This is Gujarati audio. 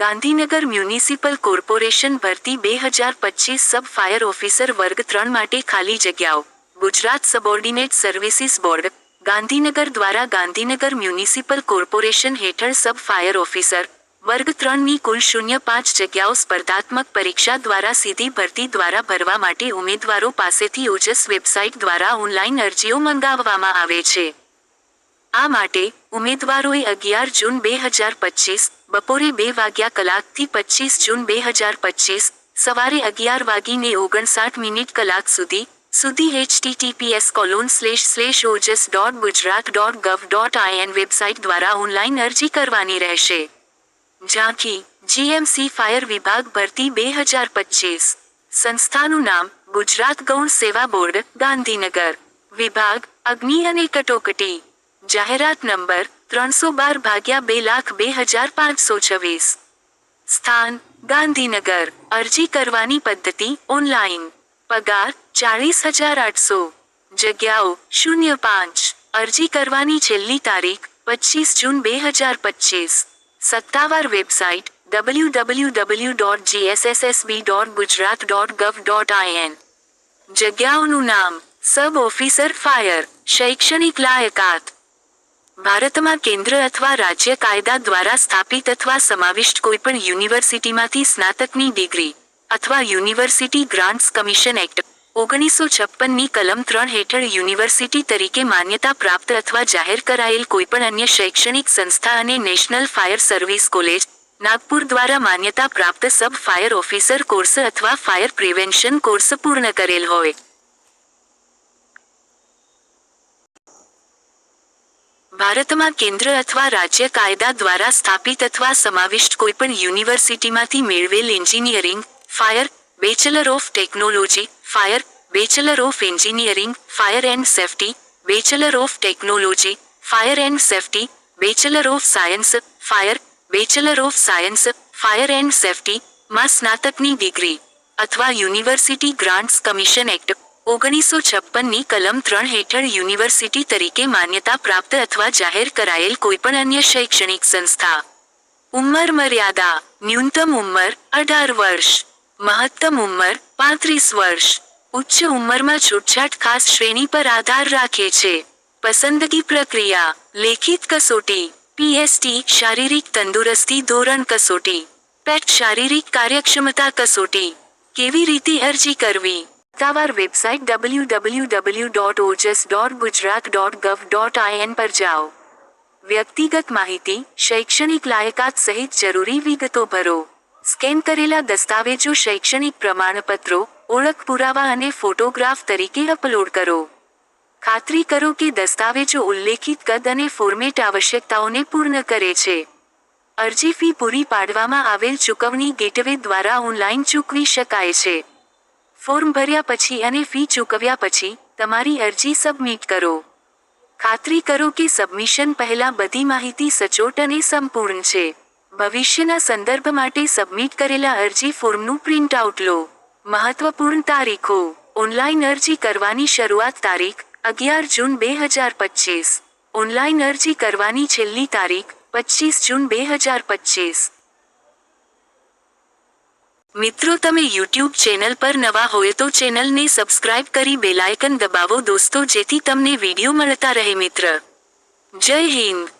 ગાંધીનગર મ્યુનિસિપલ કોર્પોરેશન ભરતી બે હજાર પચીસ સબ ફાયર ઓફિસર વર્ગ ત્રણ માટે ખાલી જગ્યાઓ. Gujarat subordinate services board. Gandhinagar દ્વારા ગાંધીનગર મ્યુનિસિપલ કોર્પોરેશન હેઠળ સબ ફાયર ઓફિસર. વર્ગ ત્રણની કુલ શૂન્ય પાંચ જગ્યાઓ સ્પર્ધાત્મક પરીક્ષા દ્વારા સીધી ભરતી દ્વારા ભરવા માટે ઉમેદવારો પાસેથી ઓજસ વેબસાઇટ દ્વારા ઓનલાઈન અરજીઓ મંગાવવામાં આવે છે. આ માટે ઉમેદવારોએ અગિયાર જૂન બે હજાર પચીસ, બપોરે બે વાગ્યા કલાકથી પચીસ જૂન બે હજાર પચીસ, સવારે અગિયાર વાગીને ઓગણસાઠ મિનિટ કલાક સુધી સુધી HTTPS colon slash slash Ojas dot Gujarat dot gov dot IN website દ્વારા ઓનલાઈન અરજી કરવાની રહેશે. ઝાંખી જીએમસી ફાયર વિભાગ ભરતી બે હજાર પચીસ. સંસ્થાનું નામ ગુજરાત ગૌણ સેવા બોર્ડ, ગાંધીનગર. વિભાગ, અગ્નિ અને કટોકટી. જાહેરાત નંબર ત્રણસો બાર ભાગ્યા બે લાખ બે હજાર પાંચસો છવ્વીસ સ્થાન ગાંધીનગર અરજી કરવાની પદ્ધતિ ઓનલાઈન પગાર ચાળીસ હજાર આઠસો જગ્યાઓ શૂન્ય પાંચ અરજી કરવાની છેલ્લી તારીખ પચીસ જૂન બે હજાર પચીસ સત્તાવાર website W W W dot GSSSB dot Gujarat dot gov dot IN જગ્યાઓનું નામ સબ ઓફિસર ફાયર શૈક્ષણિક લાયકાત ભારતમાં કેન્દ્ર અથવા રાજ્ય કાયદા દ્વારા સ્થાપિત અથવા સમાવિષ્ટ કોઈપણ યુનિવર્સિટીમાંથી સ્નાતકની ડિગ્રી અથવા યુનિવર્સિટી ગ્રાન્ટ્સ કમિશન એક્ટ ઓગણીસો છપ્પનની કલમ ત્રણ હેઠળ યુનિવર્સિટી તરીકે માન્યતા પ્રાપ્ત અથવા જાહેર કરાયેલ કોઈપણ અન્ય શૈક્ષણિક સંસ્થા અને national fire service college Nagpur દ્વારા માન્યતા પ્રાપ્ત સબ ફાયર ઓફિસર કોર્સ અથવા ફાયર પ્રિવેન્શન કોર્સ પૂર્ણ કરેલ હોય. ભારતમાં કેન્દ્ર અથવા રાજ્ય કાયદા દ્વારા સ્થાપિત અથવા સમાવિષ્ટ કોઈપણ યુનિવર્સિટીમાંથી મેળવેલ engineering, fire, bachelor of technology, fire, bachelor of engineering, fire and safety, bachelor of technology, fire and safety, bachelor of science, fire, bachelor of science, fire and safety, માં સ્નાતકની ડિગ્રી, અથવા યુનિવર્સિટી ગ્રાન્ટ્સ કમિશન એક્ટ ઓગણીસો છપ્પનની કલમ ત્રણ હેઠળ યુનિવર્સિટી તરીકે માન્યતા પ્રાપ્ત અથવા જાહેર કરાયેલ કોઈપણ અન્ય શૈક્ષણિક સંસ્થા. ઉંમર મર્યાદા, ન્યૂનતમ ઉંમર, અઢાર વર્ષ. મહત્તમ ઉંમર, પાંત્રીસ વર્ષ. ઉચ્ચ ઉંમરમાં છૂટછાટ ખાસ શ્રેણી પર આધાર રાખે છે. પસંદગી પ્રક્રિયા, લેખિત કસોટી પીએસટી શારીરિક તંદુરસ્તી ધોરણ કસોટી. પેટ શારીરિક કાર્યક્ષમતા કસોટી. કેવી રીતે અરજી કરવી? સત્તાવાર website W W W dot Ojas dot Gujarat dot gov dot IN પર જાઓ વ્યક્તિગત માહિતી શૈક્ષણિક લાયકાત સહિત જરૂરી વિગતો ભરો સ્કેન કરેલા દસ્તાવેજો શૈક્ષણિક પ્રમાણપત્રો ઓળખ પુરાવા અને ફોટોગ્રાફ તરીકે અપલોડ કરો ખાતરી કરો કે દસ્તાવેજો ઉલ્લેખિત કદ અને ફોર્મેટ આવશ્યકતાઓને પૂર્ણ કરે છે અરજી ફી પૂરી પાડવામાં આવેલ ચૂકવણી ગેટવે દ્વારા ઓનલાઈન ચૂકવી શકાય છે ફોર્મ ભર્યા પછી અને ફી ચૂકવ્યા પછી તમારી અરજી સબમિટ કરો. ખાતરી કરો કે સબમિશન પહેલા બધી માહિતી સચોટ અને સંપૂર્ણ છે. ભવિષ્યના સંદર્ભ માટે સબમિટ કરેલા અરજી ફોર્મનું પ્રિન્ટ આઉટ લો. મહત્વપૂર્ણ તારીખો. ઓનલાઈન અરજી કરવાની શરૂઆત તારીખ અગિયાર જૂન બે હજાર પચીસ. ઓનલાઈન અરજી કરવાની છેલ્લી તારીખ પચીસ જૂન બે હજાર પચીસ. મિત્રો, તમે યુટ્યુબ ચેનલ પર નવા હોય તો ચેનલને સબસ્ક્રાઇબ કરી બેલાયકન દબાવો દોસ્તો, જેથી તમને વીડિયો મળતા રહે મિત્ર. જય હિન્દ.